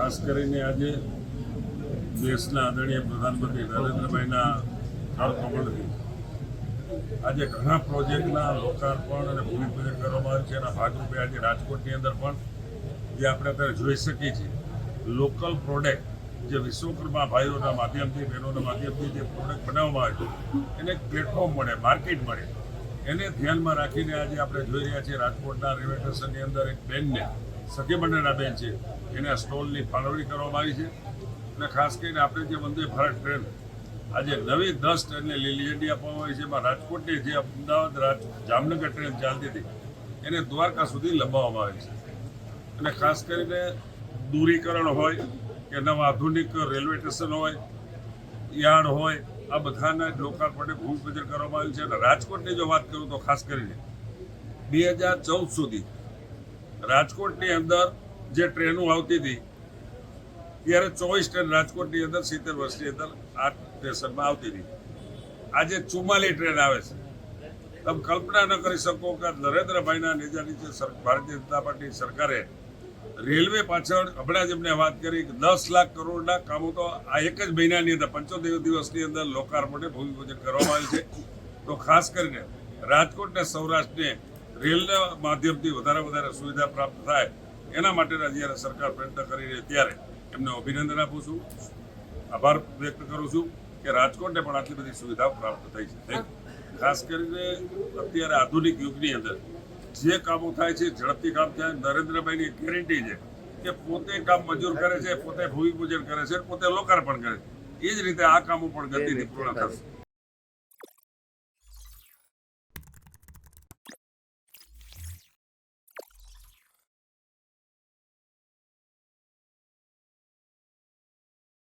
ખાસ કરીને આજે દેશના આદરણીય પ્રધાનમંત્રી નરેન્દ્રભાઈના થર્ડ આજે ઘણા પ્રોજેક્ટના લોકાર્પણ અને ભૂમિપૂજન કરવામાં આવ્યું છે. એના ભાગરૂપે આજે રાજકોટની અંદર પણ જે આપણે અત્યારે જોઈ શકીએ છીએ, લોકલ પ્રોડક્ટ જે વિશ્વકર્મા ભાઈઓના માધ્યમથી, બહેનોના માધ્યમથી જે પ્રોડક્ટ બનાવવામાં આવે છે, એને પ્લેટફોર્મ મળે, માર્કેટ મળે. એને ધ્યાનમાં રાખીને આજે આપણે જોઈ રહ્યા છીએ રાજકોટના રેલવે સ્ટેશનની અંદર એક બેનને સખી મંડળના બેન છે એને સ્ટોલની ફાળવણી કરવામાં આવી છે. અને ખાસ કરીને આપણે જે વંદે ભારત ટ્રેન આજે નવી દસ ટ્રેનને લીલી ઝંડી આપવામાં આવી છે. એમાં રાજકોટની જે અમદાવાદ જામનગર ટ્રેન ચાલતી હતી, એને દ્વારકા સુધી લંબાવવામાં આવી છે. અને ખાસ કરીને દૂરીકરણ હોય કે નવા આધુનિક રેલવે સ્ટેશન હોય, યાર્ડ હોય, આ બધાના જ લોકાર્પણે ભૂમિપૂજન કરવામાં આવ્યું છે. અને રાજકોટની જો વાત કરું તો ખાસ કરીને બે હજાર ચૌદ સુધી રાજકોટની અંદર જે ટ્રેનો આવતી હતી, ત્યારે ચોવીસ ટ્રેન રાજકોટની અંદર, સિત્તેર વર્ષની અંદર આ સ્ટેશનમાં આવતી હતી. આજે ચુમ્માલી ટ્રેન આવે છે. તમે કલ્પના ન કરી શકો કે નરેન્દ્રભાઈના નેજા નીચે ભારતીય જનતા પાર્ટી સરકારે રેલવે પાછળ હમણાં જ એમને વાત કરી કે દસ લાખ કરોડના કામો તો આ એક જ મહિનાની અંદર, પંચોતેર દિવસની અંદર લોકાર્પણે ભૂમિપૂજન કરવામાં આવ્યું છે. તો ખાસ કરીને રાજકોટને સૌરાષ્ટ્રને રેલના માધ્યમથી વધારે વધારે સુવિધા પ્રાપ્ત થાય એના માટેના જ્યારે સરકાર પ્રયત્ન કરી રહી ત્યારે એમને અભિનંદન આપું છું. આભાર વ્યક્ત કરું છું કે રાજકોટને પણ આટલી બધી સુવિધાઓ પ્રાપ્ત થઈ છે. ખાસ કરીને અત્યારે આધુનિક યુગની અંદર જે કામો થાય છે ઝડપથી કામ થાય નરેન્દ્રભાઈની ગેરંટી છે કે પોતે કામ મંજૂર કરે છે પોતે ભૂમિપૂજન કરે છે પોતે લોકાર્પણ કરે છે. એ જ રીતે આ કામો પણ ગતિથી પૂર્ણ થશે.